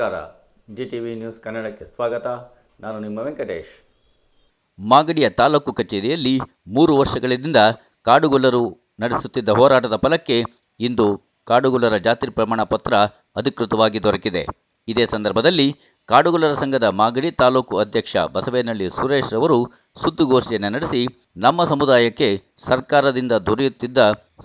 ನಮಸ್ಕಾರ. G T V news ಕನ್ನಡಕ್ಕೆ ಸ್ವಾಗತ. ನಾನು ನಿಮ್ಮ ವೆಂಕಟೇಶ್. ಮಾಗಡಿಯ ತಾಲೂಕು ಕಚೇರಿಯಲ್ಲಿ ಮೂರು ವರ್ಷಗಳಿಂದ ಕಾಡುಗೊಲ್ಲರು ನಡೆಸುತ್ತಿದ್ದ ಹೋರಾಟದ ಫಲಕ್ಕೆ ಇಂದು ಕಾಡುಗೊಲ್ಲರ ಜಾತಿ ಪ್ರಮಾಣ ಪತ್ರ ಅಧಿಕೃತವಾಗಿ ದೊರಕಿದೆ. ಇದೇ ಸಂದರ್ಭದಲ್ಲಿ ಕಾಡುಗೊಲ್ಲರ ಸಂಘದ ಮಾಗಡಿ ತಾಲೂಕು ಅಧ್ಯಕ್ಷ ಬಸವೇನಹಳ್ಳಿ ಸುರೇಶ್ ಅವರು ಸುದ್ದಿಗೋಷ್ಠಿಯನ್ನು ನಡೆಸಿ, ನಮ್ಮ ಸಮುದಾಯಕ್ಕೆ ಸರ್ಕಾರದಿಂದ ದೊರೆಯುತ್ತಿದ್ದ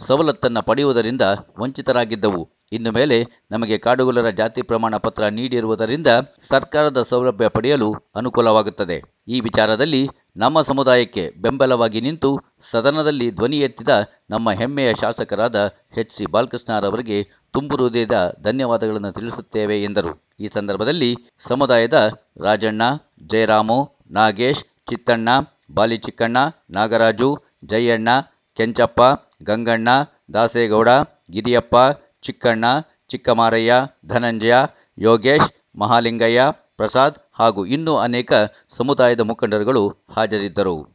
ಸವಲತ್ತನ್ನು ಪಡೆಯುವುದರಿಂದ ವಂಚಿತರಾಗಿದ್ದವು. ಇನ್ನು ಮೇಲೆ ನಮಗೆ ಕಾಡುಗೊಲ್ಲರ ಜಾತಿ ಪ್ರಮಾಣ ಪತ್ರ ನೀಡಿರುವುದರಿಂದ ಸರ್ಕಾರದ ಸೌಲಭ್ಯ ಪಡೆಯಲು ಅನುಕೂಲವಾಗುತ್ತದೆ. ಈ ವಿಚಾರದಲ್ಲಿ ನಮ್ಮ ಸಮುದಾಯಕ್ಕೆ ಬೆಂಬಲವಾಗಿ ನಿಂತು ಸದನದಲ್ಲಿ ಧ್ವನಿ ಎತ್ತಿದ ನಮ್ಮ ಹೆಮ್ಮೆಯ ಶಾಸಕರಾದ ಎಚ್ ಸಿ ಬಾಲಕೃಷ್ಣರವರಿಗೆ ತುಂಬು ಹೃದಯದ ಧನ್ಯವಾದಗಳನ್ನು ತಿಳಿಸುತ್ತೇವೆ ಎಂದರು. ಈ ಸಂದರ್ಭದಲ್ಲಿ ಸಮುದಾಯದ ರಾಜಣ್ಣ, ಜಯರಾಮು, ನಾಗೇಶ್, ಚಿತ್ತಣ್ಣ, ಬಾಲಿಚಿಕ್ಕಣ್ಣ, ನಾಗರಾಜು, ಜಯಣ್ಣ, ಕೆಂಚಪ್ಪ, ಗಂಗಣ್ಣ, ದಾಸೇಗೌಡ, ಗಿರಿಯಪ್ಪ, ಚಿಕ್ಕಣ್ಣ, ಚಿಕ್ಕಮಾರಯ್ಯ, ಧನಂಜಯ, ಯೋಗೇಶ್, ಮಹಾಲಿಂಗಯ್ಯ, ಪ್ರಸಾದ್ ಹಾಗೂ ಇನ್ನೂ ಅನೇಕ ಸಮುದಾಯದ ಮುಖಂಡರುಗಳು ಹಾಜರಿದ್ದರು.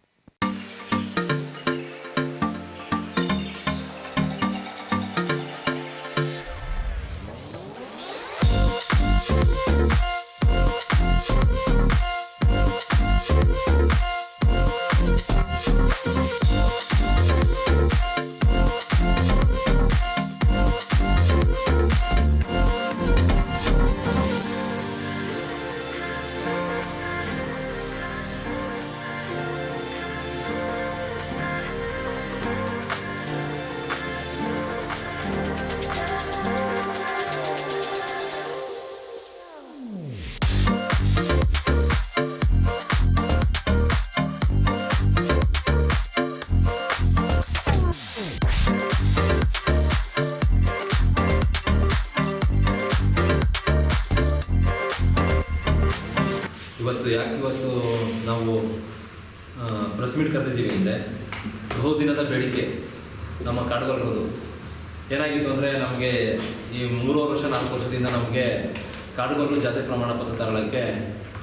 ಜಾತಿ ಪ್ರಮಾಣ ಪತ್ರ ತಗೊಳ್ಳೋಕ್ಕೆ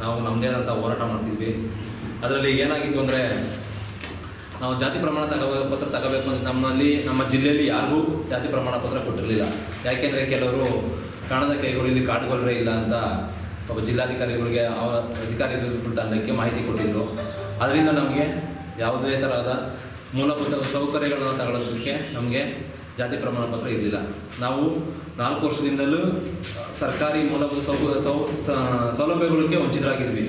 ನಾವು ನಮ್ಮದೇ ಆದಂಥ ಹೋರಾಟ ಮಾಡ್ತಿದ್ವಿ. ಅದರಲ್ಲಿ ಏನಾಗಿತ್ತು ಅಂದರೆ, ನಾವು ಜಾತಿ ಪ್ರಮಾಣ ತಗೋ, ಪತ್ರ ತಗೋಬೇಕು ಅಂತ ನಮ್ಮಲ್ಲಿ, ನಮ್ಮ ಜಿಲ್ಲೆಯಲ್ಲಿ ಯಾರಿಗೂ ಜಾತಿ ಪ್ರಮಾಣ ಪತ್ರ ಕೊಟ್ಟಿರಲಿಲ್ಲ. ಯಾಕೆಂದರೆ ಕೆಲವರು ಕಾಣದ ಕೈಗಳು ಇಲ್ಲಿ ಕಾಡುಗೊಳ್ಳ್ರೆ ಇಲ್ಲ ಅಂತ ಒಬ್ಬ ಜಿಲ್ಲಾಧಿಕಾರಿಗಳಿಗೆ ಅವರ ಅಧಿಕಾರಿಗಳ ತಂಡಕ್ಕೆ ಮಾಹಿತಿ ಕೊಟ್ಟಿದ್ದರು ಅದರಿಂದ ನಮಗೆ ಯಾವುದೇ ಥರದ ಮೂಲಭೂತ ಸೌಕರ್ಯಗಳನ್ನು ತಗೊಳ್ಳೋದಕ್ಕೆ ನಮಗೆ ಜಾತಿ ಪ್ರಮಾಣ ಪತ್ರ ಇರಲಿಲ್ಲ. ನಾವು ನಾಲ್ಕು ವರ್ಷದಿಂದಲೂ ಸರ್ಕಾರಿ ಮೂಲಭೂತ ಸೌ ಸೌಲಭ್ಯಗಳಿಗೆ ವಂಚಿತರಾಗಿದ್ವಿ.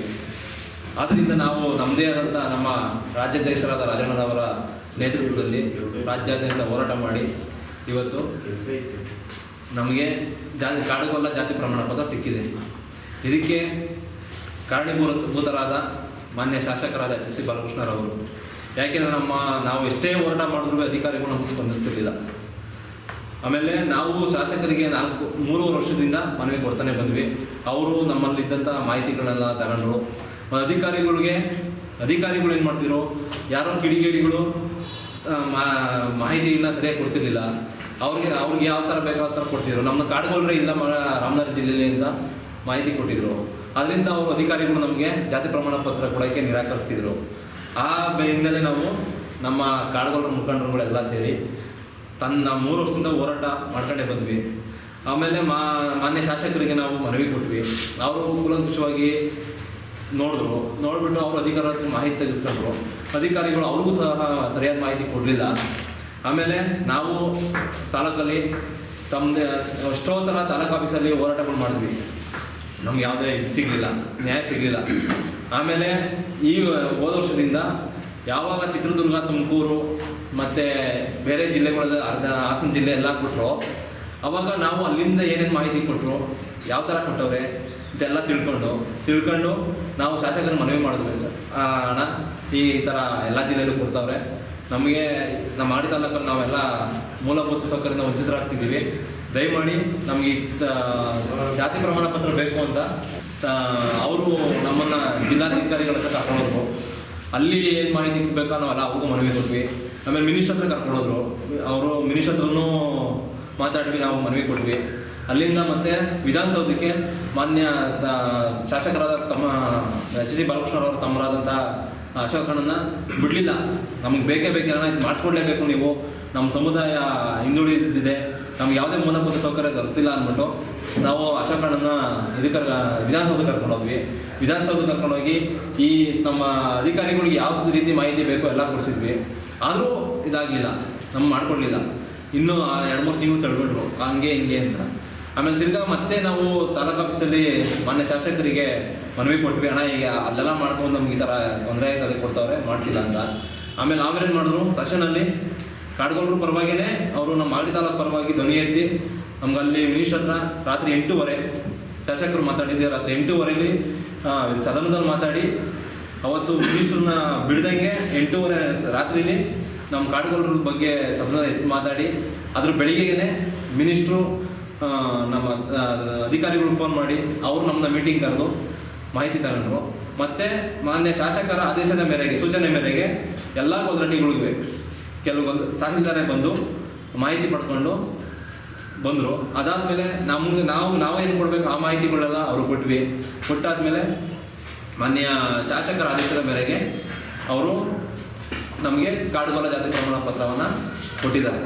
ಆದ್ದರಿಂದ ನಾವು ನಮ್ಮದೇ ಆದಂಥ ನಮ್ಮ ರಾಜ್ಯಾಧ್ಯಕ್ಷರಾದ ರಾಜಣ್ಣನವರ ನೇತೃತ್ವದಲ್ಲಿ ರಾಜ್ಯಾದ್ಯಂತ ಹೋರಾಟ ಮಾಡಿ ಇವತ್ತು ನಮಗೆ ಜಾತಿ ಕಾಡುಗೊಲ್ಲ ಜಾತಿ ಪ್ರಮಾಣ ಪತ್ರ ಸಿಕ್ಕಿದೆ. ಇದಕ್ಕೆ ಕಾರಣೀಭೂತರಾದ ಮಾನ್ಯ ಶಾಸಕರಾದ ಎಚ್ ಎಸ್ ಸಿ ಬಾಲಕೃಷ್ಣರವರು. ಯಾಕೆಂದರೆ ನಮ್ಮ, ನಾವು ಎಷ್ಟೇ ಹೋರಾಟ ಮಾಡಿದ್ರೂ ಅಧಿಕಾರಿಗಳು ನಮಗೆ ಸ್ಪಂದಿಸ್ತಿರ್ಲಿಲ್ಲ. ಆಮೇಲೆ ನಾವು ಶಾಸಕರಿಗೆ ನಾಲ್ಕು, ಮೂರುವರೆ ವರ್ಷದಿಂದ ಮನವಿ ಕೊಡ್ತಾನೆ ಬಂದ್ವಿ. ಅವರು ನಮ್ಮಲ್ಲಿದ್ದಂಥ ಮಾಹಿತಿಗಳನ್ನ ತಗೊಂಡ್ರು. ಅಧಿಕಾರಿಗಳಿಗೆ, ಅಧಿಕಾರಿಗಳು ಏನು ಮಾಡ್ತಿದ್ರು? ಯಾರೋ ಕಿಡಿಗೇಡಿಗಳು ಮಾಹಿತಿ ಇಲ್ಲ, ಸರಿಯಾಗಿ ಕೊಡ್ತಿರ್ಲಿಲ್ಲ. ಅವ್ರಿಗೆ ಅವ್ರಿಗೆ ಯಾವ ಥರ ಬೇಕೋ ಆ ಥರ ಕೊಡ್ತಿದ್ರು. ನಮ್ಮ ಕಾಡುಗೋಲ್ರೆ ಇಲ್ಲ ಮ ರಾಮನಗರ ಜಿಲ್ಲೆಯಲ್ಲಿ ಅಂತ ಮಾಹಿತಿ ಕೊಟ್ಟಿದ್ರು. ಅದರಿಂದ ಅವರು ಅಧಿಕಾರಿಗಳು ನಮಗೆ ಜಾತಿ ಪ್ರಮಾಣ ಪತ್ರ ಕೊಡೋಕ್ಕೆ ನಿರಾಕರಿಸ್ತಿದ್ರು. ಆ ಬೆನ್ನಲ್ಲೇ ನಾವು ನಮ್ಮ ಕಾಡುಗೊಲ್ಲರ ಮುಖಂಡರುಗಳೆಲ್ಲ ಸೇರಿ ತನ್ನ ಮೂರು ವರ್ಷದಿಂದ ಹೋರಾಟ ಮಾಡ್ಕೊಂಡೇ ಬಂದ್ವಿ. ಆಮೇಲೆ ಮಾ, ಮಾನ್ಯ ಶಾಸಕರಿಗೆ ನಾವು ಮನವಿ ಕೊಟ್ವಿ. ಅವರು ಕೂಲಂಕುಷವಾಗಿ ನೋಡಿದ್ರು. ನೋಡಿಬಿಟ್ಟು ಅವರು ಅಧಿಕಾರ ಮಾಹಿತಿ ತೆಗೆದುಕೊಂಡ್ರು. ಅಧಿಕಾರಿಗಳು ಅವ್ರಿಗೂ ಸಹ ಸರಿಯಾದ ಮಾಹಿತಿ ಕೊಡಲಿಲ್ಲ. ಆಮೇಲೆ ನಾವು ತಾಲೂಕಲ್ಲಿ ತಮ್ಮದೇ, ಎಷ್ಟೋ ಸಲ ತಾಲೂಕು ಆಫೀಸಲ್ಲಿ ಹೋರಾಟಗಳು ಮಾಡಿದ್ವಿ. ನಮ್ಗೆ ಯಾವುದೇ ಇದು ಸಿಗಲಿಲ್ಲ. ನ್ಯಾಯ ಸಿಗಲಿಲ್ಲ. ಆಮೇಲೆ ಈ ಹೋದ ವರ್ಷದಿಂದ ಯಾವಾಗ ಚಿತ್ರದುರ್ಗ ತುಮಕೂರು ಮತ್ತು ಬೇರೆ ಜಿಲ್ಲೆಗಳ ಅರ್ಧ ಹಾಸನ ಜಿಲ್ಲೆ ಎಲ್ಲ ಕೊಟ್ಟರು ಅವಾಗ ನಾವು ಅಲ್ಲಿಂದ ಏನೇನು ಮಾಹಿತಿ ಕೊಟ್ಟರು ಯಾವ ಥರ ಕೊಟ್ಟವ್ರೆ, ಇದೆಲ್ಲ ತಿಳ್ಕೊಂಡು ತಿಳ್ಕೊಂಡು ನಾವು ಶಾಸಕರ ಮನವಿ ಮಾಡಿದ್ವಿ ಸರ್. ಅಣ್ಣ, ಈ ಥರ ಎಲ್ಲ ಜಿಲ್ಲೆಯಲ್ಲೂ ಕೊಡ್ತಾವ್ರೆ. ನಮಗೆ, ನಮ್ಮ ಆಡಿ ತಾಲೂಕಲ್ಲಿ ನಾವೆಲ್ಲ ಮೂಲಭೂತ ಸೌಕರ್ಯದಿಂದ ವಂಚಿತರಾಗ್ತಿದ್ದೀವಿ. ದಯಮಾಡಿ ನಮಗೆ ಜಾತಿ ಪ್ರಮಾಣ ಪತ್ರ ಬೇಕು ಅಂತ ಅವರು ನಮ್ಮನ್ನು ಜಿಲ್ಲಾಧಿಕಾರಿಗಳ ಹತ್ರ ಅಲ್ಲಿ ಏನು ಮಾಹಿತಿ ಬೇಕೋ ನಾವೆಲ್ಲ ಅವ್ರಿಗೂ ಮನವಿ ಕೊಟ್ವಿ. ಆಮೇಲೆ ಮಿನಿಸ್ಟರ್ ಹತ್ರ ಕರ್ಕೊಂಡೋದ್ರು. ಅವರು ಮಿನಿಸ್ಟರ್ ಹತ್ರನೂ ನಾವು ಮನವಿ ಕೊಟ್ವಿ. ಅಲ್ಲಿಂದ ಮತ್ತೆ ವಿಧಾನಸೌಧಕ್ಕೆ ಮಾನ್ಯ ಶಾಸಕರಾದ ತಮ್ಮ ಎಸ್ ಡಿ ಬಾಲಕೃಷ್ಣರವರ ತಮ್ಮರಾದಂಥ ಅಶೋಕಣ್ಣನ ಬಿಡಲಿಲ್ಲ. ನಮಗೆ ಬೇಕೇ ಬೇಕೇ ಅಣ್ಣ ಇದು ಮಾಡಿಸ್ಕೊಡ್ಲೇಬೇಕು ನೀವು. ನಮ್ಮ ಸಮುದಾಯ ಹಿಂದುಳಿದಿದೆ. ನಮ್ಗೆ ಯಾವುದೇ ಮೂಲಭೂತ ಸೌಕರ್ಯ ದೊರಕಿಲ್ಲ ಅಂದ್ಬಿಟ್ಟು ನಾವು ಅಶೋಕಣ್ಣನ ಇದಕ್ಕೆ ವಿಧಾನಸೌಧ ಕರ್ಕೊಂಡು ಹೋದ್ವಿ ವಿಧಾನಸೌಧ ಕರ್ಕೊಂಡೋಗಿ ಈ ನಮ್ಮ ಅಧಿಕಾರಿಗಳಿಗೆ ಯಾವ ರೀತಿ ಮಾಹಿತಿ ಬೇಕೋ ಎಲ್ಲ ಕೊಡಿಸಿದ್ವಿ. ಆದರೂ ಇದಾಗಲಿಲ್ಲ ನಮ್ಮ ಮಾಡ್ಕೊಡ್ಲಿಲ್ಲ. ಇನ್ನೂ ಎರಡು ಮೂರು ತಿಂಗಳು ತಳ್ಬಿಟ್ರು ಹಂಗೆ ಹಿಂಗೆ ಅಂತ. ಆಮೇಲೆ ತಿರ್ಗಾ ಮತ್ತೆ ನಾವು ತಾಲೂಕು ಆಫೀಸಲ್ಲಿ ಮಾನ್ಯ ಶಾಸಕರಿಗೆ ಮನವಿ ಕೊಟ್ವಿ, ಅಣ್ಣ, ಈಗ ಅಲ್ಲೆಲ್ಲ ಮಾಡ್ಕೊಂಡು ನಮ್ಗೆ ಈ ಥರ ತೊಂದರೆ ಆಯ್ತು, ಅದಕ್ಕೆ ಕೊಡ್ತಾವ್ರೆ, ಮಾಡ್ತಿಲ್ಲ ಅಂತ. ಆಮೇಲೆ ಆಮೇಲೆ ಮಾಡಿದ್ರು ಸೆಷನಲ್ಲಿ ಕಾಡ್ಗೊಳ್ರ ಪರವಾಗಿನೇ ಅವರು ನಮ್ಮ ಮಾಗಡಿ ತಾಲೂಕು ಪರವಾಗಿ ಧ್ವನಿ ಎತ್ತಿ ನಮ್ಗೆ ಅಲ್ಲಿ ಮಿನಿಸ್ಟರ್ ಹತ್ರ ರಾತ್ರಿ ಎಂಟೂವರೆ, ಶಾಸಕರು ಮಾತಾಡಿದ್ದೆ ರಾತ್ರಿ ಎಂಟೂವರೆಯಲ್ಲಿ ಸದನದಲ್ಲಿ ಮಾತಾಡಿ ಅವತ್ತು ಮಿನಿಸ್ಟ್ರನ್ನ ಬಿಡ್ದಂಗೆ ಎಂಟೂವರೆ ರಾತ್ರಿಲಿ ನಮ್ಮ ಕಾಡುಗೊಲ್ಲರ ಬಗ್ಗೆ ಸದನ ಎತ್ತಿ ಮಾತಾಡಿ, ಅದ್ರ ಬೆಳಿಗ್ಗೆನೆ ಮಿನಿಸ್ಟ್ರು ನಮ್ಮ ಅಧಿಕಾರಿಗಳು ಫೋನ್ ಮಾಡಿ, ಅವರು ನಮ್ಮನ್ನ ಮೀಟಿಂಗ್ ಕರೆದು ಮಾಹಿತಿ ತಗೊಂಡ್ರು. ಮತ್ತೆ ಮಾನ್ಯ ಶಾಸಕರ ಆದೇಶದ ಮೇರೆಗೆ, ಸೂಚನೆ ಮೇರೆಗೆ ಎಲ್ಲ ಗೊಲ್ಲರಟ್ಟಿಗಳಿವೆ ಕೆಲವು ತಹಸೀಲ್ದಾರೇ ಬಂದು ಮಾಹಿತಿ ಪಡ್ಕೊಂಡು ಬಂದರು. ಅದಾದಮೇಲೆ ನಮ್ಗೆ ನಾವು, ನಾವೇನು ಕೊಡಬೇಕು ಆ ಮಾಹಿತಿಗಳೆಲ್ಲ ಅವರು ಕೊಟ್ವಿ. ಕೊಟ್ಟಾದ್ಮೇಲೆ ಮಾನ್ಯ ಶಾಸಕರ ಆದೇಶದ ಮೇರೆಗೆ ಅವರು ನಮಗೆ ಕಾಡುಗೊಲ ಜಾತಿ ಪ್ರಮಾಣ ಪತ್ರವನ್ನು ಕೊಟ್ಟಿದ್ದಾರೆ.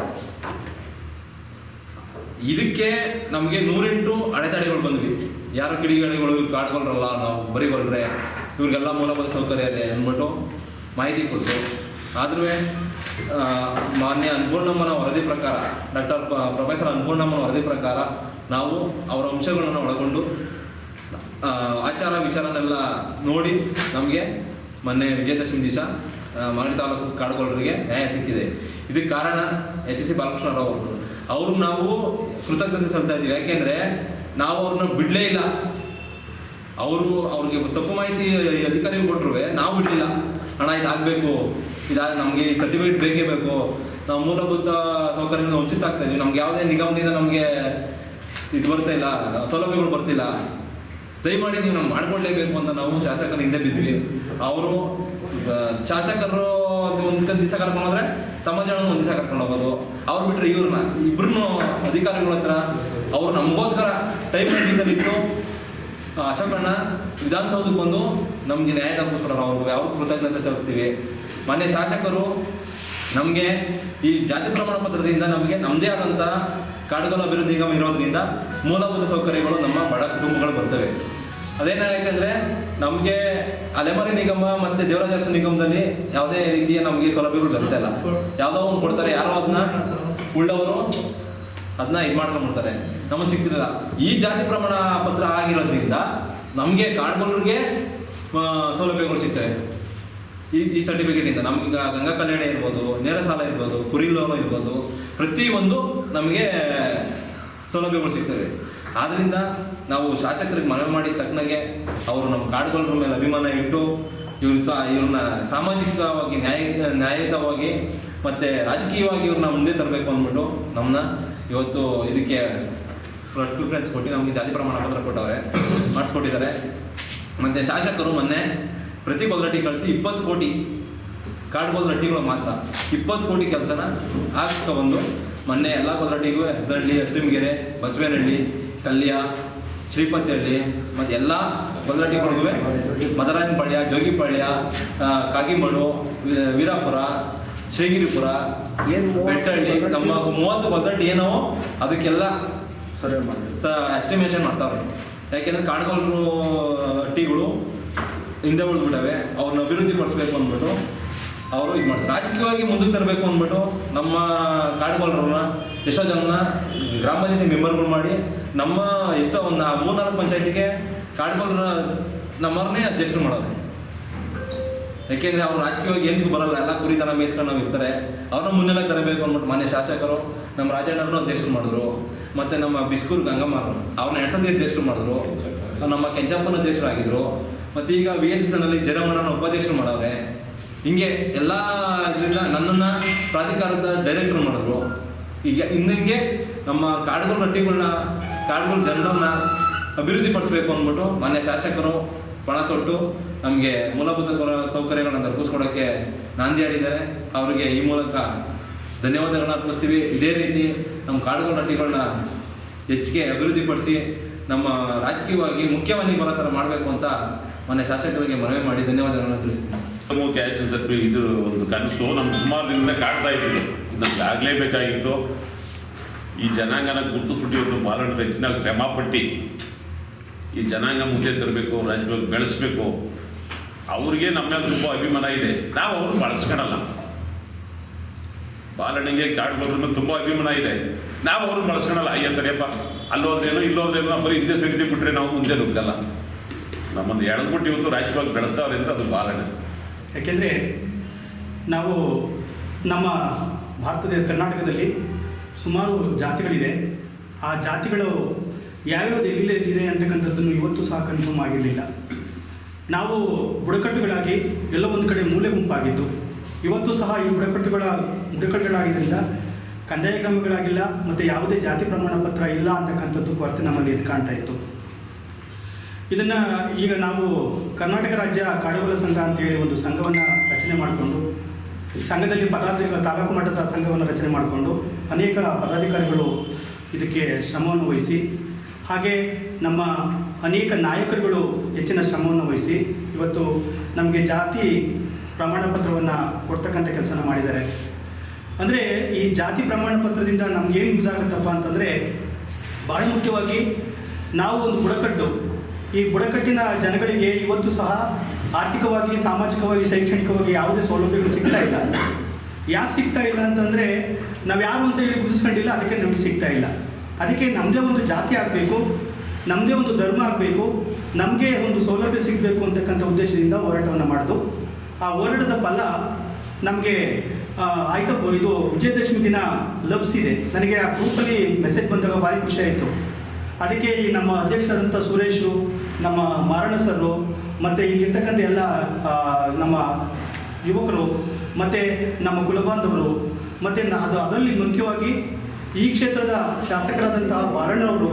ಇದಕ್ಕೆ ನಮಗೆ ನೂರೆಂಟು ಅಡೆತಡೆಗಳು ಬಂದ್ವಿ. ಯಾರು ಕಿಡಿಗಡೆಗಳು ಕಾಡುಗೊಲ್ರಲ್ಲ ನಾವು ಬರಿಗೊಲ್ರೆ ಇವ್ರಿಗೆಲ್ಲ ಮೂಲಭೂತ ಸೌಕರ್ಯ ಇದೆ ಅಂದ್ಬಿಟ್ಟು ಮಾಹಿತಿ ಕೊಟ್ಟರು. ಆದ್ರೂ ಮಾನ್ಯ ಅನ್ಪೂರ್ಣಮ್ಮನ ವರದಿ ಪ್ರಕಾರ, ಡಾಕ್ಟರ್ ಪ್ರೊಫೆಸರ್ ಅನ್ಪೂರ್ಣಮ್ಮನ ವರದಿ ಪ್ರಕಾರ ನಾವು ಅವರ ಅಂಶಗಳನ್ನು ಒಳಗೊಂಡು ಆಚಾರ ವಿಚಾರನೆಲ್ಲ ನೋಡಿ ನಮಗೆ ಮೊನ್ನೆ ವಿಜಯದಶಮಿ ದಿವಸ ಮಾಗಡಿ ತಾಲೂಕು ಕಾಡುಗೊಳ್ಳರಿಗೆ ನ್ಯಾಯ ಸಿಕ್ಕಿದೆ. ಇದಕ್ಕೆ ಕಾರಣ ಎಚ್ ಎಸ್ ಸಿ ಬಾಲಕೃಷ್ಣರಾವ್ ಅವರು. ಅವ್ರು ನಾವು ಕೃತಜ್ಞತೆ ಸಲ್ತಾ ಇದ್ದೀವಿ. ಯಾಕೆಂದ್ರೆ ನಾವು ಅವ್ರನ್ನ ಬಿಡಲೇ ಇಲ್ಲ. ಅವರು ಅವ್ರಿಗೆ ತಪ್ಪು ಮಾಹಿತಿ ಅಧಿಕಾರಿಗಳು ಕೊಟ್ಟರು ನಾವು ಬಿಡಲಿಲ್ಲ. ಹಣ ಇದಾಗಬೇಕು. ಇದಾದ್ರೆ ನಮಗೆ ಸರ್ಟಿಫಿಕೇಟ್ ಬೇಕೇ ಬೇಕು. ನಾವು ಮೂಲಭೂತ ಸೌಕರ್ಯದಿಂದ ಉಚಿತ ಆಗ್ತಾ ಇದೀವಿ ನಮ್ಗೆ ಯಾವುದೇ ನಿಗಮದಿಂದ ನಮಗೆ ಇದು ಬರ್ತಾ ಇಲ್ಲ. ಸೌಲಭ್ಯಗಳು ಬರ್ತಿಲ್ಲ. ದಯಮಾಡಿ ನೀವು ನಾವು ಮಾಡ್ಕೊಳ್ಳೇಬೇಕು ಅಂತ ನಾವು ಶಾಸಕರ ಹಿಂದೆ ಬಿದ್ವಿ ಅವರು ಶಾಸಕರು ಒಂದು ದಿವಸ ಕರ್ಕೊಂಡು ಹೋದ್ರೆ ತಮ್ಮ ಜನ ಒಂದು ದಿವಸ ಕರ್ಕೊಂಡು ಹೋಗೋದು. ಅವ್ರು ಬಿಟ್ರೆ ಇವ್ರನ್ನ ಇಬ್ರು ಅಧಿಕಾರಿಗಳ ಹತ್ರ ಅವ್ರು ನಮಗೋಸ್ಕರ ಟೈಮ್ ಮೀಸಲಿಟ್ಟು ಅಶೋಕಣ್ಣ ವಿಧಾನಸೌಧಕ್ಕೆ ಬಂದು ನಮಗೆ ನ್ಯಾಯ ತಪ್ಪಿಸ್ಕೊಡೋರು ಅವ್ರಿಗೆ ಅವ್ರ ಕೃತಜ್ಞತೆ ತರಿಸ್ತೀವಿ ಮನೆ ಶಾಸಕರು, ನಮಗೆ ಈ ಜಾತಿ ಪ್ರಮಾಣ ಪತ್ರದಿಂದ ನಮಗೆ ನಮ್ಮದೇ ಆದಂಥ ಕಾಡುಗಳ ಅಭಿವೃದ್ಧಿ ನಿಗಮ ಇರೋದ್ರಿಂದ ಮೂಲಭೂತ ಸೌಕರ್ಯಗಳು ನಮ್ಮ ಬಡ ಕುಟುಂಬಗಳು ಬರ್ತವೆ. ಅದೇನಾಗೈತೆ ನಮಗೆ ಅಲೆಮಾರಿ ನಿಗಮ ಮತ್ತು ದೇವರಾಜ ನಿಗಮದಲ್ಲಿ ಯಾವುದೇ ರೀತಿಯ ನಮಗೆ ಸೌಲಭ್ಯಗಳು ಬರ್ತಾ ಇಲ್ಲ ಯಾವುದೋ ಒಂದು ಕೊಡ್ತಾರೆ ಯಾರೋ ಅದನ್ನ ಉಳ್ಳವರು ಅದನ್ನ ಇದು ಮಾಡ್ಕೊಂಡ್ಬಿಡ್ತಾರೆ. ನಮಗೆ ಸಿಗ್ತಿರಲ್ಲ. ಈ ಜಾತಿ ಪ್ರಮಾಣ ಪತ್ರ ಆಗಿರೋದ್ರಿಂದ ನಮಗೆ ಕಾಡುಗೊಲ್ಲರಿಗೆ ಸೌಲಭ್ಯಗಳು ಸಿಗ್ತವೆ. ಈ ಈ ಸರ್ಟಿಫಿಕೇಟಿಂದ ಈಗ ಗಂಗಾ ಕಲ್ಯಾಣ ಇರ್ಬೋದು ನೇರ ಸಾಲ ಇರ್ಬೋದು ಕುರಿ ಲೋನು ಇರ್ಬೋದು ಪ್ರತಿಯೊಂದು ನಮಗೆ ಸೌಲಭ್ಯಗಳು ಸಿಗ್ತವೆ. ಆದ್ದರಿಂದ ನಾವು ಶಾಸಕರಿಗೆ ಮನವಿ ಮಾಡಿದ ತಕ್ಕನಾಗೆ ಅವರು ನಮ್ಮ ಕಾಡುಗಳ ಮೇಲೆ ಅಭಿಮಾನ ಇಟ್ಟು ಇವ್ರು ಸಹ ಇವ್ರನ್ನ ಸಾಮಾಜಿಕವಾಗಿ ನ್ಯಾಯ, ನ್ಯಾಯಯುತವಾಗಿ ಮತ್ತು ರಾಜಕೀಯವಾಗಿ ಇವ್ರನ್ನ ಮುಂದೆ ತರಬೇಕು ಅಂದ್ಬಿಟ್ಟು ನಮ್ಮನ್ನ ಇವತ್ತು ಇದಕ್ಕೆ ಪ್ರಿಫರೆನ್ಸ್ ಕೊಟ್ಟು ನಮಗೆ ಜಾತಿ ಪ್ರಮಾಣ ಪತ್ರ ಕೊಟ್ಟವ್ರೆ, ಮಾಡಿಸ್ಕೊಟ್ಟಿದ್ದಾರೆ. ಮತ್ತು ಶಾಸಕರು ಮೊನ್ನೆ ಪ್ರತಿ ಗೊಲ್ಲರಟ್ಟಿ ಕಳಿಸಿ ಇಪ್ಪತ್ತು ಕೋಟಿ ಕಾಡು ರಟ್ಟಿಗಳು ಮಾತ್ರ, ಇಪ್ಪತ್ತು ಕೋಟಿ ಕೆಲಸನ ಹಾಕ್ಸ್ಕೊಬಂದು ಮೊನ್ನೆ ಎಲ್ಲ ಗೊಲ್ಲರಟ್ಟಿಗೂ ಹೆಸರಳ್ಳಿ ಅತ್ತಿಮಗೆರೆ ಬಸವೇನಹಳ್ಳಿ ಕಲ್ಯ ಶ್ರೀಪತಿಹಳ್ಳಿ ಮತ್ತು ಎಲ್ಲ ಗೊಲ್ಲರಟ್ಟಿಗಳಿಗೂ ಮದರಾಯನಪಾಳ್ಯ ಜೋಗಿಪಾಳ್ಯ ಕಾಗಿಮಡು ವೀರಾಪುರ ಶ್ರೀಗಿರಿಪುರ ಬೆಟ್ಟಹಳ್ಳಿ ನಮ್ಮ ಮೂವತ್ತು ಬದಲಾಟಿ ಏನೋ ಅದಕ್ಕೆಲ್ಲ ಸರಿ ಮಾಡಿ. ಸ ಎಸ್ಟಿಮೇಷನ್ ಮಾಡ್ತಾರೆ ಯಾಕೆಂದ್ರೆ ಕಾಡುಗೊಲ್ಲರು ಹಟ್ಟಿಗಳು ಹಿಂದೆ ಉಳಿದ್ಬಿಟ್ಟವೆ. ಅವ್ರನ್ನ ಅಭಿವೃದ್ಧಿ ಪಡಿಸ್ಬೇಕು ಅಂದ್ಬಿಟ್ಟು ಅವರು ಇದು ಮಾಡ್ತಾರೆ. ರಾಜಕೀಯವಾಗಿ ಮುಂದಕ್ಕೆ ತರಬೇಕು ಅಂದ್ಬಿಟ್ಟು ನಮ್ಮ ಕಾಡುಗೊಲ್ಲರನ್ನ ಎಷ್ಟೋ ಜನ ಗ್ರಾಮ ಪಂಚಾಯತಿ ಮೆಂಬರ್ಗಳು ಮಾಡಿ ನಮ್ಮ ಎಷ್ಟೋ ಒಂದು ಮೂರ್ನಾಲ್ಕು ಪಂಚಾಯತಿಗೆ ಕಾಡ್ಗೋಲ್ರ ನಮ್ಮವ್ರನ್ನೇ ಅಧ್ಯಕ್ಷರು ಮಾಡೋರು. ಯಾಕೆಂದ್ರೆ ಅವ್ರು ರಾಜಕೀಯವಾಗಿ ಏನಕ್ಕೂ ಬರಲ್ಲ, ಎಲ್ಲ ಕುರಿ ತರ ಮೇಯಿಸ್ಕೊಂಡು ನಾವು ಇರ್ತಾರೆ. ಅವ್ರನ್ನ ಮುನ್ನೆಲ್ಲ ತರಬೇಕು ಅಂದ್ಬಿಟ್ಟು ಮಾನ್ಯ ಶಾಸಕರು, ನಮ್ಮ ರಾಜಣ್ಣವ್ರನ್ನ ಅಧ್ಯಕ್ಷರು ಮಾಡಿದ್ರು. ಮತ್ತೆ ನಮ್ಮ ಬಿಸ್ಕೂರ್ ಗಂಗಮ್ಮರು, ಅವ್ರನ್ನ ಎಡ್ಸತಿ ಅಧ್ಯಕ್ಷರು ಮಾಡಿದ್ರು. ನಮ್ಮ ಕೆಂಚಪ್ಪನ ಅಧ್ಯಕ್ಷರಾಗಿದ್ರು ಮತ್ತೆ ಈಗ ವಿ ಎಸ್ ಎಸ್ನಲ್ಲಿ ಜಯರಮಣನ ಉಪಾಧ್ಯಕ್ಷರು ಮಾಡವ್ರೆ. ಹಿಂಗೆ ಎಲ್ಲ ಇದರಿಂದ ನನ್ನನ್ನು ಪ್ರಾಧಿಕಾರದ ಡೈರೆಕ್ಟರ್ ಮಾಡಿದ್ರು. ಈಗ ಇನ್ನಂಗೆ ನಮ್ಮ ಕಾಡುಗಳ ರಟ್ಟಿಗಳನ್ನ ಕಾಡುಗಳ ಜನರನ್ನ ಅಭಿವೃದ್ಧಿಪಡಿಸಬೇಕು ಅಂದ್ಬಿಟ್ಟು ಮಾನ್ಯ ಶಾಸಕರು ಪಣ ತೊಟ್ಟು ನಮಗೆ ಮೂಲಭೂತ ಸೌಕರ್ಯಗಳನ್ನು ನಾಂದಿ ಆಡಿದ್ದಾರೆ ಅವರಿಗೆ ಈ ಮೂಲಕ ಧನ್ಯವಾದಗಳನ್ನ ಅರ್ಪಿಸ್ತೀವಿ. ಇದೇ ರೀತಿ ನಮ್ಮ ಕಾಡುಗಳ ರಟ್ಟಿಗಳನ್ನ ಹೆಚ್ಚಿಗೆ ಅಭಿವೃದ್ಧಿಪಡಿಸಿ ನಮ್ಮ ರಾಜಕೀಯವಾಗಿ ಮುಖ್ಯವಾಗಿ ಬರೋ ಥರ ಮಾಡಬೇಕು ಅಂತ ಮೊನ್ನೆ ಶಾಸಕರಿಗೆ ಮನವಿ ಮಾಡಿ ಧನ್ಯವಾದಗಳನ್ನು ತಿಳಿಸ್ತೀನಿ. ಕ್ಯಾಚ್ ಇದು ಒಂದು ಕನಸು. ನಮ್ಮ ಸುಮಾರು ದಿನದಿಂದ ಕಾಡ್ತಾ ಇತ್ತು ಇದು ನಮ್ಗೆ ಆಗಲೇಬೇಕಾಗಿತ್ತು. ಈ ಜನಾಂಗನ ಗುರುತಿಸ್ಬಿಟ್ಟು ಇವತ್ತು ಹೆಚ್ಚಿನಾಗಿ ಶ್ರಮ ಪಟ್ಟು. ಈ ಜನಾಂಗ ಮುಂದೆ ತರಬೇಕು ರಾಜ್ಯವಾಗಿ ಬೆಳೆಸ್ಬೇಕು. ಅವ್ರಿಗೆ ನಮ್ಮ ತುಂಬ ಅಭಿಮಾನ ಇದೆ. ನಾವು ಅವ್ರನ್ನ ಬಳಸ್ಕೊಳಲ್ಲ. ಬಾಲಣಿಗೆ ಕಾಡುಗಳ ಮೇಲೆ ತುಂಬ ಅಭಿಮಾನ ಇದೆ. ನಾವು ಅವ್ರನ್ನ ಬಳಸ್ಕೊಳಲ್ಲ. ಅಯ್ಯ, ತಡೆಯಪ್ಪ. ಅಲ್ಲೋದ್ರೇನೋ ಇಲ್ಲೋದ್ರೇನೋ ಬರೀ ಹಿಂದೆ ಸರಿತಿ ಬಿಟ್ಟರೆ ನಾವು ಮುಂದೆ ನುಗ್ಗಲ್ಲ. ನಮ್ಮನ್ನು ಎಳೆದ್ಬಿಟ್ಟು ಇವತ್ತು ರಾಜ್ಯವಾಗಿ ಬೆಳೆಸ್ತಾವ್ರೆ ಅಂದರೆ ಅದು ಬಾಲಣ್ಣ ಯಾಕೆಂದರೆ ನಾವು ನಮ್ಮ ಭಾರತದ ಕರ್ನಾಟಕದಲ್ಲಿ ಸುಮಾರು ಜಾತಿಗಳಿದೆ. ಆ ಜಾತಿಗಳು ಯಾವ್ಯಾವ್ದು ಎಲ್ಲಿದೆ ಅಂತಕ್ಕಂಥದ್ದನ್ನು ಇವತ್ತು ಸಹ ಕನ್ಫರ್ಮ್ ಆಗಿರಲಿಲ್ಲ. ನಾವು ಬುಡಕಟ್ಟುಗಳಾಗಿ ಎಲ್ಲ ಒಂದು ಕಡೆ ಮೂಲೆ ಗುಂಪಾಗಿದ್ದು, ಇವತ್ತು ಸಹ ಈ ಬುಡಕಟ್ಟುಗಳ ಬುಡಕಟ್ಟುಗಳಾಗಿದ್ದರಿಂದ ಕಂದಾಯ ಕ್ರಮಗಳಾಗಿಲ್ಲ ಮತ್ತು ಯಾವುದೇ ಜಾತಿ ಪ್ರಮಾಣ ಪತ್ರ ಇಲ್ಲ ಅಂತಕ್ಕಂಥದ್ದು ಕೊರತೆ ನಮ್ಮಲ್ಲಿ ಎದ್ದು ಕಾಣ್ತಾ ಇತ್ತು. ಇದನ್ನು ಈಗ ನಾವು ಕರ್ನಾಟಕ ರಾಜ್ಯ ಕಾಡುಗಳ ಸಂಘ ಅಂತೇಳಿ ಒಂದು ಸಂಘವನ್ನು ರಚನೆ ಮಾಡಿಕೊಂಡು, ಸಂಘದಲ್ಲಿ ಪದಾಧಿಕ ತಾಲೂಕು ಮಟ್ಟದ ಸಂಘವನ್ನು ರಚನೆ ಮಾಡಿಕೊಂಡು ಅನೇಕ ಪದಾಧಿಕಾರಿಗಳು ಇದಕ್ಕೆ ಶ್ರಮವನ್ನು ವಹಿಸಿ, ಹಾಗೆ ನಮ್ಮ ಅನೇಕ ನಾಯಕರುಗಳು ಹೆಚ್ಚಿನ ಶ್ರಮವನ್ನು ವಹಿಸಿ, ಇವತ್ತು ನಮಗೆ ಜಾತಿ ಪ್ರಮಾಣ ಪತ್ರವನ್ನು ಕೊಡ್ತಕ್ಕಂಥ ಕೆಲಸನ ಮಾಡಿದ್ದಾರೆ. ಅಂದರೆ ಈ ಜಾತಿ ಪ್ರಮಾಣ ಪತ್ರದಿಂದ ನಮಗೇನು ಯೂಸ್ ಆಗುತ್ತಪ್ಪ ಅಂತಂದರೆ ಭಾಳ ಮುಖ್ಯವಾಗಿ ನಾವು ಒಂದು ಬುಡಕಟ್ಟು, ಈ ಬುಡಕಟ್ಟಿನ ಜನಗಳಿಗೆ ಇವತ್ತು ಸಹ ಆರ್ಥಿಕವಾಗಿ, ಸಾಮಾಜಿಕವಾಗಿ, ಶೈಕ್ಷಣಿಕವಾಗಿ ಯಾವುದೇ ಸೌಲಭ್ಯಗಳು ಸಿಗ್ತಾ ಇಲ್ಲ. ಯಾಕೆ ಸಿಗ್ತಾ ಇಲ್ಲ ಅಂತಂದರೆ ನಾವು ಯಾರು ಅಂತ ಹೇಳಿ ಗುರುತಿಸ್ಕೊಂಡಿಲ್ಲ, ಅದಕ್ಕೆ ನಮಗೆ ಸಿಗ್ತಾ ಇಲ್ಲ. ಅದಕ್ಕೆ ನಮ್ಮದೇ ಒಂದು ಜಾತಿ ಆಗಬೇಕು ನಮ್ಮದೇ ಒಂದು ಧರ್ಮ ಆಗಬೇಕು, ನಮಗೆ ಒಂದು ಸೌಲಭ್ಯ ಸಿಗಬೇಕು ಅಂತಕ್ಕಂಥ ಉದ್ದೇಶದಿಂದ ಹೋರಾಟವನ್ನು ಮಾಡಿತು ಆ ಹೋರಾಟದ ಫಲ ನಮಗೆ ಆಯ್ತು ಇದು ವಿಜಯದಶಮಿ ದಿನ ಲಭಿಸಿದೆ ನನಗೆ ಆ ಗ್ರೂಪಲ್ಲಿ ಮೆಸೇಜ್ ಬಂದಾಗ ಭಾರಿ ಖುಷಿ ಆಯಿತು. ಅದಕ್ಕೆ ಈ ನಮ್ಮ ಅಧ್ಯಕ್ಷರಾದಂಥ ಸುರೇಶು, ನಮ್ಮ ಮಾರಣ ಸರು ಮತ್ತು ಇಲ್ಲಿರ್ತಕ್ಕಂಥ ಎಲ್ಲ ನಮ್ಮ ಯುವಕರು ಮತ್ತು ನಮ್ಮ ಕುಲಬಾಂಧವರು, ಮತ್ತು ಅದು ಅದರಲ್ಲಿ ಮುಖ್ಯವಾಗಿ ಈ ಕ್ಷೇತ್ರದ ಶಾಸಕರಾದಂತಹ ಬಾರಣ್ಣವರು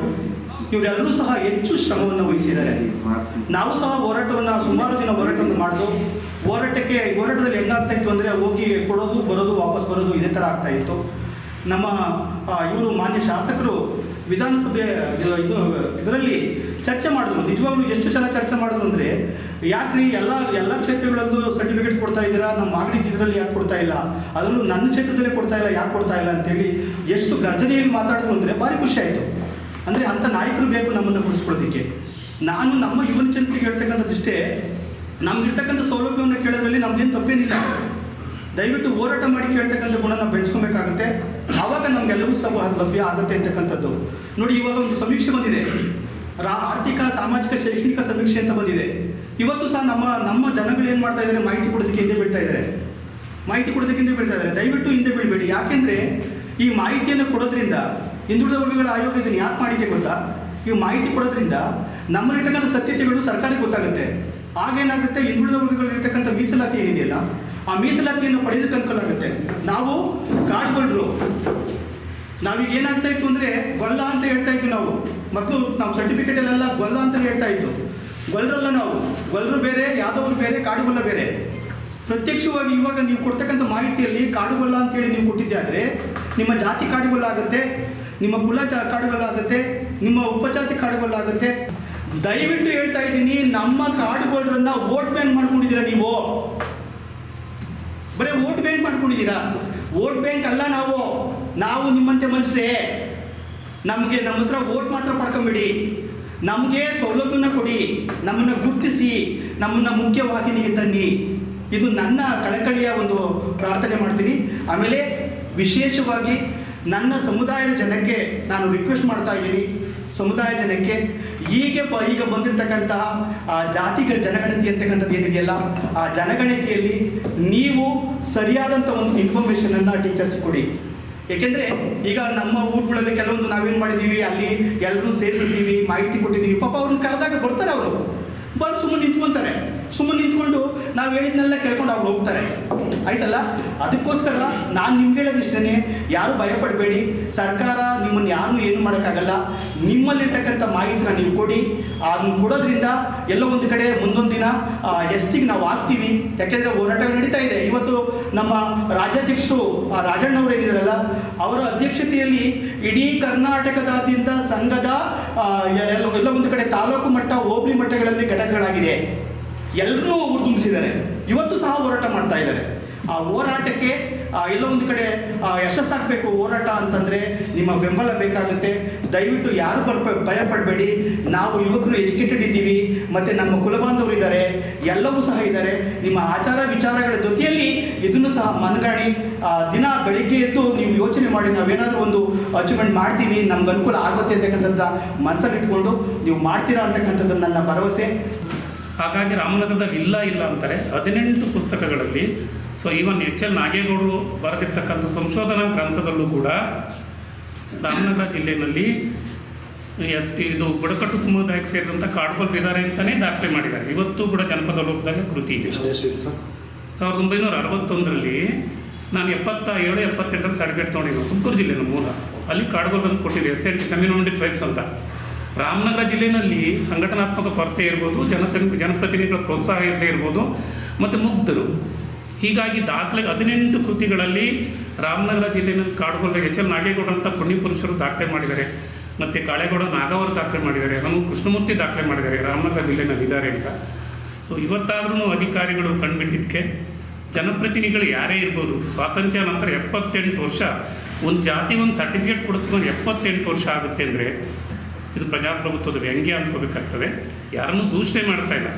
ಇವರೆಲ್ಲರೂ ಸಹ ಹೆಚ್ಚು ಶ್ರಮವನ್ನು ವಹಿಸಿದ್ದಾರೆ. ನಾವು ಸಹ ಹೋರಾಟವನ್ನು ಸುಮಾರು ದಿನ ಹೋರಾಟವನ್ನು ಮಾಡಿದು, ಹೋರಾಟಕ್ಕೆ ಹೋರಾಟದಲ್ಲಿ ಹೆಂಗಾಗ್ತಾ ಇತ್ತು ಅಂದರೆ ಹೋಗಿ ಕೊಡೋದು, ಬರೋದು, ವಾಪಸ್ ಬರೋದು ಇದೇ ಥರ ಆಗ್ತಾ ಇತ್ತು. ನಮ್ಮ ಇವರು ಮಾನ್ಯ ಶಾಸಕರು ವಿಧಾನಸಭೆ ಇದು, ಇದರಲ್ಲಿ ಚರ್ಚೆ ಮಾಡಿದ್ರು. ನಿಜವಾಗ್ಲೂ ಎಷ್ಟು ಚೆನ್ನಾಗಿ ಚರ್ಚೆ ಮಾಡಿದ್ರು ಅಂದರೆ, ಯಾಕ್ರಿ ಎಲ್ಲ ಎಲ್ಲ ಕ್ಷೇತ್ರಗಳಲ್ಲೂ ಸರ್ಟಿಫಿಕೇಟ್ ಕೊಡ್ತಾ ಇದ್ದೀರಾ? ನಮ್ಮ ಮಾಗಡಿ ಇದರಲ್ಲಿ ಯಾಕೆ ಕೊಡ್ತಾ ಇಲ್ಲ? ಅದರಲ್ಲೂ ನನ್ನ ಕ್ಷೇತ್ರದಲ್ಲೇ ಕೊಡ್ತಾ ಇಲ್ಲ, ಯಾಕೆ ಕೊಡ್ತಾ ಇಲ್ಲ ಅಂತೇಳಿ ಎಷ್ಟು ಗರ್ಜನೆಯಲ್ಲಿ ಮಾತಾಡಿದ್ರು ಅಂದರೆ ಭಾರಿ ಖುಷಿ ಆಯಿತು. ಅಂದರೆ ಅಂಥ ನಾಯಕರು ಬೇಕು ನಮ್ಮನ್ನು ಗುರುಸ್ಕೊಳ್ಳೋದಕ್ಕೆ ನಾನು ನಮ್ಮ ಯುವನ ಜನತೆಗೆ ಹೇಳ್ತಕ್ಕಂಥದ್ದಿಷ್ಟೇ ನಮ್ಗಿರ್ತಕ್ಕಂಥ ಸೌಲಭ್ಯವನ್ನು ಕೇಳೋದ್ರಲ್ಲಿ ನಮ್ದೇನು ತಪ್ಪೇನಿಲ್ಲ. ದಯವಿಟ್ಟು ಹೋರಾಟ ಮಾಡಿ ಕೇಳ್ತಕ್ಕಂಥ ಗುಣನ ಬೆಳೆಸ್ಕೊಬೇಕಾಗುತ್ತೆ. ಆವಾಗ ನಮಗೆಲ್ಲವೂ ಸಹ ಲಭ್ಯ ಆಗುತ್ತೆ ಅಂತಕ್ಕಂಥದ್ದು. ನೋಡಿ, ಇವಾಗ ಒಂದು ಸಮೀಕ್ಷೆ ಬಂದಿದೆ. ರಾ, ಆರ್ಥಿಕ, ಸಾಮಾಜಿಕ, ಶೈಕ್ಷಣಿಕ ಸಮೀಕ್ಷೆ ಅಂತ ಬಂದಿದೆ. ಇವತ್ತು ಸಹ ನಮ್ಮ ನಮ್ಮ ಜನಗಳು ಏನು ಮಾಡ್ತಾ ಇದ್ದಾರೆ ಮಾಹಿತಿ ಕೊಡೋದಕ್ಕೆ ಹಿಂದೆ ಬೀಳ್ತಾ ಇದ್ದಾರೆ ಮಾಹಿತಿ ಕೊಡೋದಕ್ಕೆ ಹಿಂದೆ ಬೀಳ್ತಾ ಇದ್ದಾರೆ ದಯವಿಟ್ಟು ಹಿಂದೆ ಬೀಳಬೇಡಿ. ಯಾಕೆಂದರೆ ಈ ಮಾಹಿತಿಯನ್ನು ಕೊಡೋದ್ರಿಂದ, ಹಿಂದುಳಿದ ವರ್ಗಗಳ ಆಯೋಗ ಇದನ್ನು ಯಾಕೆ ಮಾಡಿದೆ ಗೊತ್ತಾ? ಈ ಮಾಹಿತಿ ಕೊಡೋದ್ರಿಂದ ನಮ್ಮಲ್ಲಿರ್ತಕ್ಕಂಥ ಸತ್ಯತೆಗಳು ಸರ್ಕಾರಕ್ಕೆ ಗೊತ್ತಾಗುತ್ತೆ. ಆಗೇನಾಗುತ್ತೆ ಹಿಂದುಳಿದ ವರ್ಗಗಳಿರ್ತಕ್ಕಂಥ ಮೀಸಲಾತಿ ಏನಿದೆಯಲ್ಲ, ಆ ಮೀಸಲಾತಿಯನ್ನು ಅನುಕೂಲ ಆಗುತ್ತೆ ನಾವು ಕಾಡುಗೊಳ್ರು ನಾವೀಗ ಏನಾಗ್ತಾ ಇತ್ತು ಅಂದರೆ ಗೊಲ್ಲ ಅಂತ ಹೇಳ್ತಾ ಇದ್ವಿ ನಾವು. ಮತ್ತು ನಮ್ಮ ಸರ್ಟಿಫಿಕೇಟಲ್ಲೆಲ್ಲ ಗೊಲ್ಲ ಅಂತ ಹೇಳ್ತಾ ಇತ್ತು. ಗೊಲ್ಲರಲ್ಲ ನಾವು. ಗೊಲ್ಲರು ಬೇರೆ, ಯಾದವರು ಬೇರೆ, ಕಾಡುಗೊಲ್ಲ ಬೇರೆ. ಪ್ರತ್ಯಕ್ಷವಾಗಿ ಇವಾಗ ನೀವು ಕೊಡ್ತಕ್ಕಂಥ ಮಾಹಿತಿಯಲ್ಲಿ ಕಾಡುಗೊಲ್ಲ ಅಂತೇಳಿ ನೀವು ಕೊಟ್ಟಿದ್ದೆ ಆದರೆ, ನಿಮ್ಮ ಜಾತಿ ಕಾಡುಗೊಲ್ಲ ಆಗುತ್ತೆ, ನಿಮ್ಮ ಕುಲ ಜಾ- ಕಾಡುಗೊಲ್ಲ ಆಗುತ್ತೆ, ನಿಮ್ಮ ಉಪಜಾತಿ ಕಾಡುಗೊಲ್ಲ ಆಗುತ್ತೆ. ದಯವಿಟ್ಟು ಹೇಳ್ತಾ ಇದ್ದೀನಿ, ನಮ್ಮ ಕಾಡುಗೊಲ್ಲರನ್ನ ವೋಟ್ ಬ್ಯಾಂಕ್ ಮಾಡ್ಕೊಂಡಿದ್ದೀರಾ ನೀವು? ಬರೀ ವೋಟ್ ಬ್ಯಾಂಕ್ ಮಾಡ್ಕೊಂಡಿದ್ದೀರಾ? ವೋಟ್ ಬ್ಯಾಂಕ್ ಅಲ್ಲ ನಾವು. ನಾವು ನಿಮ್ಮಂತೆ ಮನುಷ್ಯರೇ, ನಮಗೆ ನಮ್ಮ ಹತ್ರ ಓಟ್ ಮಾತ್ರ ಪಡ್ಕೊಂಬಿಡಿ. ನಮಗೆ ಸೌಲಭ್ಯನ ಕೊಡಿ, ನಮ್ಮನ್ನು ಗುರುತಿಸಿ, ನಮ್ಮನ್ನು ಮುಖ್ಯವಾಹಿನಿಗೆ ತನ್ನಿ. ಇದು ನನ್ನ ಕಳಕಳಿಯ ಒಂದು ಪ್ರಾರ್ಥನೆ ಮಾಡ್ತೀನಿ. ಆಮೇಲೆ ವಿಶೇಷವಾಗಿ ನನ್ನ ಸಮುದಾಯದ ಜನಕ್ಕೆ ನಾನು ರಿಕ್ವೆಸ್ಟ್ ಮಾಡ್ತಾ ಇದ್ದೀನಿ. ಸಮುದಾಯ ಜನಕ್ಕೆ, ಹೀಗೆ ಬ ಈಗ ಬಂದಿರತಕ್ಕಂತಹ, ಆ ಜಾತಿ ಜನಗಣತಿ ಅಂತಕ್ಕಂಥದ್ದು ಏನಿದೆಯಲ್ಲ, ಆ ಜನಗಣತಿಯಲ್ಲಿ ನೀವು ಸರಿಯಾದಂಥ ಒಂದು ಇನ್ಫಾರ್ಮೇಷನನ್ನು ಟೀಚರ್ಸ್ ಕೊಡಿ. ಏಕೆಂದರೆ ಈಗ ನಮ್ಮ ಊರುಗಳಲ್ಲಿ ಕೆಲವೊಂದು ನಾವೇನು ಮಾಡಿದ್ದೀವಿ ಅಲ್ಲಿ ಎಲ್ಲರೂ ಸೇರಿಸಿದ್ದೀವಿ, ಮಾಹಿತಿ ಕೊಟ್ಟಿದ್ದೀವಿ. ಪಾಪ ಅವ್ರನ್ನ ಕರೆದಾಗ ಬರ್ತಾರೆ ಅವರು. ನಾವು ಹೇಳಿದ್ನೆಲ್ಲ ಕೇಳ್ಕೊಂಡು ಅವ್ರು ಹೋಗ್ತಾರೆ. ಆಯ್ತಲ್ಲ? ಅದಕ್ಕೋಸ್ಕರ ನಾನು ನಿಮ್ಗೆ ಹೇಳೋದಿಷ್ಟೇ ಯಾರು ಭಯಪಡಬೇಡಿ. ಸರ್ಕಾರ ನಿಮ್ಮನ್ನು ಯಾರು ಏನು ಮಾಡೋಕ್ಕಾಗಲ್ಲ. ನಿಮ್ಮಲ್ಲಿರ್ತಕ್ಕಂಥ ಮಾಹಿತಿನ ನೀವು ಕೊಡಿ. ಅದನ್ನು ಕೊಡೋದ್ರಿಂದ ಎಲ್ಲೋ ಒಂದು ಕಡೆ ಮುಂದೊಂದು ದಿನ ಎಸ್ಟಿಗೆ ನಾವು ಆಗ್ತೀವಿ. ಯಾಕೆಂದರೆ ಹೋರಾಟಗಳು ನಡೀತಾ ಇದೆ. ಇವತ್ತು ನಮ್ಮ ರಾಜ್ಯಾಧ್ಯಕ್ಷರು ರಾಜಣ್ಣವರು ಏನಿದ್ರಲ್ಲ ಅವರ ಅಧ್ಯಕ್ಷತೆಯಲ್ಲಿ ಇಡೀ ಕರ್ನಾಟಕದಾದ್ಯಂತ ಸಂಘದ ಎಲ್ಲ ಒಂದು ಕಡೆ ತಾಲೂಕು ಮಟ್ಟ, ಹೋಬಳಿ ಮಟ್ಟಗಳಲ್ಲಿ ಘಟಕಗಳಾಗಿದೆ. ಎಲ್ಲರೂ ಹುರಿದುಂಬಿಸಿದ್ದಾರೆ ಇವತ್ತು ಸಹ ಹೋರಾಟ ಮಾಡ್ತಾ ಇದ್ದಾರೆ. ಆ ಹೋರಾಟಕ್ಕೆ ಎಲ್ಲೋ ಒಂದು ಕಡೆ ಯಶಸ್ಸಾಗಬೇಕು ಹೋರಾಟ ಅಂತಂದರೆ ನಿಮ್ಮ ಬೆಂಬಲ ಬೇಕಾಗುತ್ತೆ. ದಯವಿಟ್ಟು ಯಾರು ಬರ್ಪ ಭಯ ಪಡಬೇಡಿ ನಾವು ಯುವಕರು ಎಜುಕೇಟೆಡ್ ಇದ್ದೀವಿ. ಮತ್ತು ನಮ್ಮ ಕುಲಬಾಂಧವರು ಇದ್ದಾರೆ. ಎಲ್ಲವೂ ಸಹ ಇದ್ದಾರೆ. ನಿಮ್ಮ ಆಚಾರ ವಿಚಾರಗಳ ಜೊತೆಯಲ್ಲಿ ಇದನ್ನು ಸಹ ಮನಗಾಣಿ. ದಿನ ಬೆಳಿಗ್ಗೆ ಎದ್ದು ನೀವು ಯೋಚನೆ ಮಾಡಿ, ನಾವೇನಾದರೂ ಒಂದು ಅಚೀವ್ಮೆಂಟ್ ಮಾಡ್ತೀವಿ. ನಮ್ಗೆ ಅನುಕೂಲ ಆಗುತ್ತೆ ಅಂತಕ್ಕಂಥದ್ದು ಮನಸ್ಸಲ್ಲಿಟ್ಕೊಂಡು ನೀವು ಮಾಡ್ತೀರಾ ಅಂತಕ್ಕಂಥದ್ದು ನನ್ನ ಭರವಸೆ. ಹಾಗಾಗಿ ರಾಮನಗರದಲ್ಲಿ ಇಲ್ಲ ಇಲ್ಲ ಅಂತಾರೆ. ಹದಿನೆಂಟು ಪುಸ್ತಕಗಳಲ್ಲಿ ಸೊ ಈವನ್ ಎಚ್ ಎಲ್ ನಾಗೇಗೌಡರು ಬರೆದಿರ್ತಕ್ಕಂಥ ಸಂಶೋಧನಾ ಗ್ರಂಥದಲ್ಲೂ ಕೂಡ ರಾಮನಗರ ಜಿಲ್ಲೆಯಲ್ಲಿ ಎಸ್ ಟಿ ಇದು ಬುಡಕಟ್ಟು ಸಮುದಾಯಕ್ಕೆ ಸೇರಿದಂಥ ಕಾಡ್ಕೊಲ್ ಇದ್ದಾರೆ ಅಂತಲೇ ದಾಖಲೆ ಮಾಡಿದ್ದಾರೆ. ಇವತ್ತು ಕೂಡ ಜನಪದ ಲೋಕದಲ್ಲಿ ಕೃತಿ ಇದೆ. ಸಾವಿರದ ಒಂಬೈನೂರ ಅರವತ್ತೊಂದರಲ್ಲಿ ನಾನು ಎಪ್ಪತ್ತ ಏಳು ಎಪ್ಪತ್ತೆಂಟರಲ್ಲಿ ಸರ್ಟಿಫಿಕೇಟ್ ತೊಗೊಂಡಿದ್ದು ತುಮಕೂರು ಜಿಲ್ಲೆನ ಮೂಲ. ಅಲ್ಲಿ ಕಾಡ್ಗೊಲ್ ಅಂತ ಕೊಟ್ಟಿದ್ದೆ ಎಸ್ ಎನ್ ಟಿ ಟ್ರೈಬ್ಸ್ ಅಂತ. ರಾಮನಗರ ಜಿಲ್ಲೆಯಲ್ಲಿ ಸಂಘಟನಾತ್ಮಕ ಕೊರತೆ ಇರ್ಬೋದು ಜನತ ಜನಪ್ರತಿನಿಧಿಗಳ ಪ್ರೋತ್ಸಾಹ ಇರದೇ ಇರ್ಬೋದು, ಮತ್ತು ಮುಗ್ಧರು. ಹೀಗಾಗಿ ದಾಖಲೆ ಹದಿನೆಂಟು ಕೃತಿಗಳಲ್ಲಿ ರಾಮನಗರ ಜಿಲ್ಲೆಯಲ್ಲಿ ಕಾಡುಗೊಂಡ ಎಚ್ ಎಲ್ ನಾಗೇಗೌಡ ಅಂತ ಪುಣ್ಯಪುರುಷರು ದಾಖಲೆ ಮಾಡಿದ್ದಾರೆ. ಮತ್ತು ಕಾಳೇಗೌಡ ನಾಗವರು ದಾಖಲೆ ಮಾಡಿದ್ದಾರೆ ನಮ್ಮ ಕೃಷ್ಣಮೂರ್ತಿ ದಾಖಲೆ ಮಾಡಿದ್ದಾರೆ, ರಾಮನಗರ ಜಿಲ್ಲೆಯಲ್ಲಿ ಇದ್ದಾರೆ ಅಂತ. ಸೊ ಇವತ್ತಾದ್ರೂ ಅಧಿಕಾರಿಗಳು ಕಂಡುಬಿಟ್ಟಿದ್ದಕ್ಕೆ ಜನಪ್ರತಿನಿಧಿಗಳು ಯಾರೇ ಇರ್ಬೋದು, ಸ್ವಾತಂತ್ರ್ಯ ನಂತರ ಎಪ್ಪತ್ತೆಂಟು ವರ್ಷ, ಒಂದು ಜಾತಿ ಒಂದು ಸರ್ಟಿಫಿಕೇಟ್ ಕೊಡಿಸ್ಕೊಂಡು ಎಪ್ಪತ್ತೆಂಟು ವರ್ಷ ಆಗುತ್ತೆ ಅಂದರೆ ಇದು ಪ್ರಜಾಪ್ರಭುತ್ವದ ವ್ಯಂಗ್ಯ ಅಂದ್ಕೋಬೇಕಾಗ್ತದೆ ಯಾರನ್ನೂ ದೂಷಣೆ ಮಾಡ್ತಾ ಇಲ್ಲ.